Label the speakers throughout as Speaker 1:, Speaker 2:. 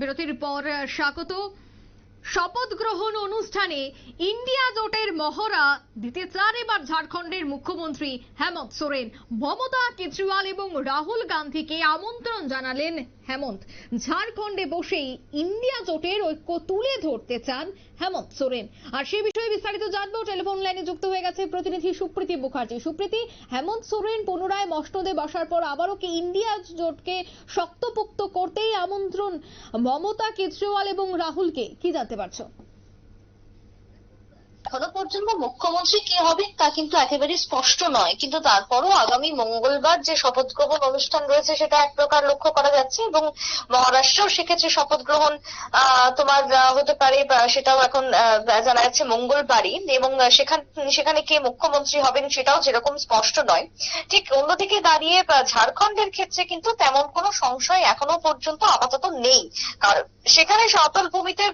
Speaker 1: বিরতির পর স্বাগত। শপথ গ্রহণ অনুষ্ঠানে ইন্ডিয়া জোটের মহড়া দিতে চান এবার ঝাড়খণ্ডের মুখ্যমন্ত্রী হেমন্ত সোরেন। মমতা কেজরিওয়াল এবং রাহুল গান্ধীকে আমন্ত্রণ জানালেন হেমন্ত। ঝাড়খণ্ডে বসেই ইন্ডিয়া জোটের ঐক্য তুলে ধরতে চান হেমন্ত সোরেন। আর সে বিষয়ে বিস্তারিত জানব, টেলিফোন লাইনে যুক্ত হয়ে গেছে প্রতিনিধি সুপ্রীতি মুখার্জি। সুপ্রীতি, হেমন্ত সোরেন পুনরায় মসনদে বসার পর আবারও কি ইন্ডিয়া জোটকে শক্তপোক্ত করতেই আমন্ত্রণ মমতা কেজরিওয়াল এবং রাহুলকে? কি জানতে পারছ?
Speaker 2: এখনও পর্যন্ত মুখ্যমন্ত্রী কে হবে তা কিন্তু একেবারে স্পষ্ট নয়। কিন্তু তারপরও আগামী মঙ্গলবার যে শপথ গ্রহণ অনুষ্ঠান রয়েছে সেটা এক প্রকার লক্ষ্য করা যাচ্ছে এবং মহারাষ্ট্রেও সেক্ষেত্রে শপথ গ্রহণ তোমার হতে পারে সেটাও এখন জানা যাচ্ছে মঙ্গলবারই এবং সেখান, সেখানে কে মুখ্যমন্ত্রী হবেন সেটাও যেরকম স্পষ্ট নয়। ঠিক অন্যদিকে দাঁড়িয়ে ঝাড়খণ্ডের ক্ষেত্রে কিন্তু তেমন কোনো সংশয় এখনও পর্যন্ত আপাতত নেই। কারণ সেখানে সাঁওতাল ভূমিতে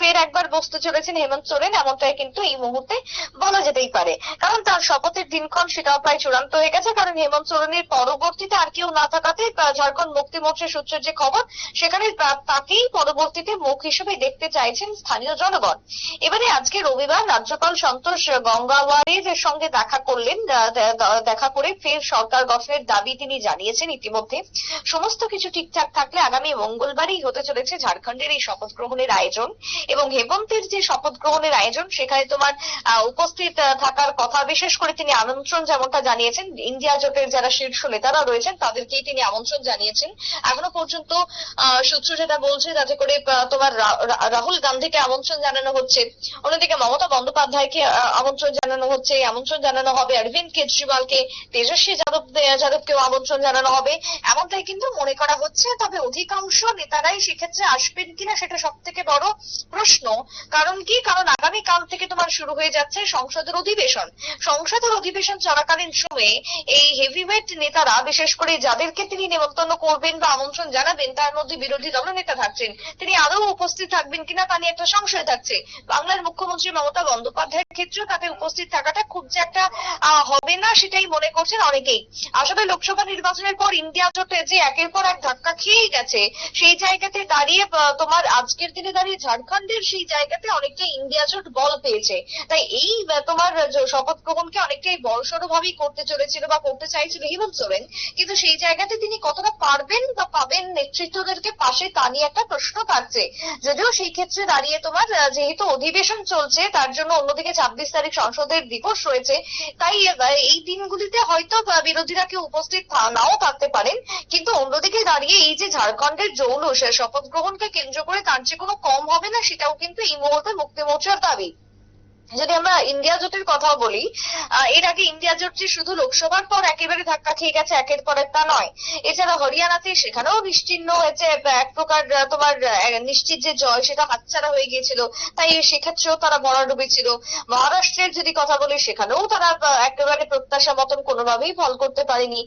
Speaker 2: ফের একবার বসতে চলেছেন হেমন্ত সোরেন, এমনটাই কিন্তু এই মুহূর্তে বলা যেতেই পারে। কারণ তার শপথের দিনক্ষণ সেটাও প্রায় চূড়ান্ত হয়ে গেছে। কারণ হেমন্ত সোরেনের পরবর্তীতে আর কেউ না থাকাতে ঝাড়খণ্ড মুক্তি মোর্চার সূত্রের যে খবর, সেখানে তাকেই পরবর্তীতে মুখ হিসেবে দেখতে চাইছেন স্থানীয় জনগণ। এবারে আজকে রবিবার রাজ্যপাল সন্তোষ গঙ্গাওয়ারের সঙ্গে দেখা করলেন দেখা করে ফের সরকার গঠনের দাবি তিনি জানিয়েছেন ইতিমধ্যে। সমস্ত কিছু ঠিকঠাক থাকলে আগামী মঙ্গলবারই হতে চলেছে ঝাড়খণ্ডের এই শপথ গ্রহণের আয়োজন। এবং হেমন্তের যে শপথ গ্রহণের আয়োজন, সেখানে তোমার আহ, উপস্থিত থাকার কথা বিশেষ করে তিনি আমন্ত্রণ যেমনটা জানিয়েছেন ইন্ডিয়া জোটের যারা শীর্ষ নেতারা রয়েছেন তাদেরকেই তিনি আমন্ত্রণ জানিয়েছেন। এখনও পর্যন্ত সূত্র যেটা বলছে তাতে করে তোমার রাহুল গান্ধীকে আমন্ত্রণ জানানো হচ্ছে। অন্যদিকে মমতা বন্দ্যোপাধ্যায়কে আমন্ত্রণ জানানো হচ্ছে আমন্ত্রণ জানানো হবে অরবিন্দ কেজরিওয়ালকে তেজস্বী যাদব যাদবকেও আমন্ত্রণ জানানো হবে। এমনটাই কিন্তু মনে করা হচ্ছে তবে অধিকাংশ নেতারাই সেক্ষেত্রে আসবেন কিনা সেটা সব থেকে বড় প্রশ্ন। কারণ কি? কারণ আগামী কাল থেকে তোমার শুরু হয়ে যাচ্ছে সংসদের অধিবেশন। সংসদের অধিবেশন চলাকালীন সময়ে এই হেভিওয়েট নেতারা, বিশেষ করে যাদেরকে তিনি নেমন্তন্ন করবেন বা আমন্ত্রণ জানাবেন, তার মধ্যে বিরোধী দলনেতা থাকছেন। তিনি আদৌ উপস্থিত থাকবেন কিনা তা নিয়ে একটা সংশয় থাকছে। বাংলার মুখ্যমন্ত্রী মমতা বন্দ্যোপাধ্যায়ের ক্ষেত্রেও তাতে উপস্থিত থাকাটা খুব যে একটা হবে না সেটাই মনে করছেন অনেকেই। আসলে লোকসভা নির্বাচনের পর ইন্ডিয়া জোটে যে একের পর এক ধাক্কা খেয়েই গেছে, সেই জায়গাতে দাঁড়িয়ে তোমার আজকের দিনে দাঁড়িয়ে ঝাড়খণ্ডের সেই জায়গাতে অনেকটা ইন্ডিয়া জোট বল পেয়েছে। তাই এই তোমার শপথ গ্রহণকে অনেকটাই বড়সড় ভাবেই করতে চলেছিল বা করতে চাইছিল হেমন্ত সোরেন। কিন্তু সেই জায়গাতে তিনি কতটা পারবেন বা পাবেন নেতৃত্বদেরকে পাশে তা নিয়ে একটা প্রশ্ন থাকছে। যদিও সেই ক্ষেত্রে দাঁড়িয়ে তোমার যেহেতু অধিবেশন চলছে, তার জন্য অন্যদিকে ছাব্বিশ তারিখ সংসদের দিবস রয়েছে। তাই এই দিনগুলিতে হয়তো বিরোধীরা কেউ উপস্থিত নাও থাকতে পারেন। কিন্তু অন্যদিকে দাঁড়িয়ে এই যে ঝাড়খণ্ডের জৌলুস শপথ গ্রহণকে কেন্দ্র করে তার যে কোনো কম হবে না, সেটাও কিন্তু এই মুহূর্তে মুক্তি মোর্চার দাবি। যদি আমরা ইন্ডিয়া জোটের কথা বলি এর আগে ইন্ডিয়া জোট যে শুধু লোকসভার পর একেবারে ধাক্কা খেয়ে গেছে, একের পর তা নয়। এছাড়া হরিয়ানাতে সেখানেও নিশ্চিহ্ন হয়েছে এক প্রকার তোমার নিশ্চিত যে জয় সেটা হাতছাড়া হয়ে গিয়েছিল। তাই সেক্ষেত্রেও তারা ভরাডুবি ছিল মহারাষ্ট্রের যদি কথা বলি, সেখানেও তারা একেবারে প্রত্যাশা মতন কোনোভাবেই ফল করতে পারেনি।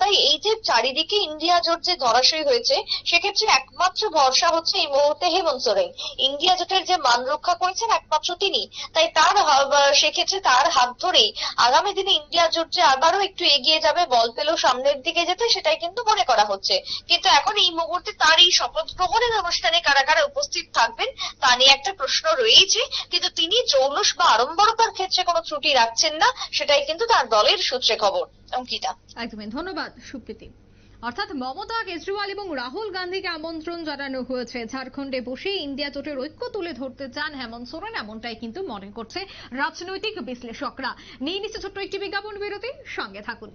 Speaker 2: তাই এই যে চারিদিকে ইন্ডিয়া জোট যে ধরাশয়ী হয়েছে, সেক্ষেত্রে একমাত্র ভরসা হচ্ছে এই মুহূর্তে হেমন্ত সোরেন। ইন্ডিয়া জোটের যে মান রক্ষা করেছেন একমাত্র তিনি। তাই তার সেক্ষেত্রে তার হাত ধরেই আগামী দিনে ইন্ডিয়া জোট যে আবারও একটু এগিয়ে যাবে, বল পেলেও সামনের দিকে যেতে, সেটাই কিন্তু মনে করা হচ্ছে। কিন্তু এখন এই মুহূর্তে তার এই শপথ গ্রহণের অনুষ্ঠানে কারা কারা উপস্থিত থাকবেন, তা নিয়ে একটা প্রশ্ন রয়েছে। কিন্তু তিনি জৌলুস বা আড়ম্বরতার ক্ষেত্রে কোনো ত্রুটি রাখছেন না, সেটাই কিন্তু তার দলের সূত্রে খবর। অঙ্কিতা।
Speaker 1: একদমই, ধন্যবাদ সুপ্রীতি। অর্থাৎ মমতা কেজরিওয়াল এবং রাহুল গান্ধীকে আমন্ত্রণ জানানো হয়েছে। ঝাড়খণ্ডে বসে ইন্ডিয়া জোটের ঐক্য তুলে ধরতে চান হেমন্ত সোরেন, এমনটাই কিন্তু মনে করছে রাজনৈতিক বিশ্লেষকরা। নিয়ে নিচ্ছে ছোট্ট একটি বিজ্ঞাপন বিরতি, সঙ্গে থাকুন।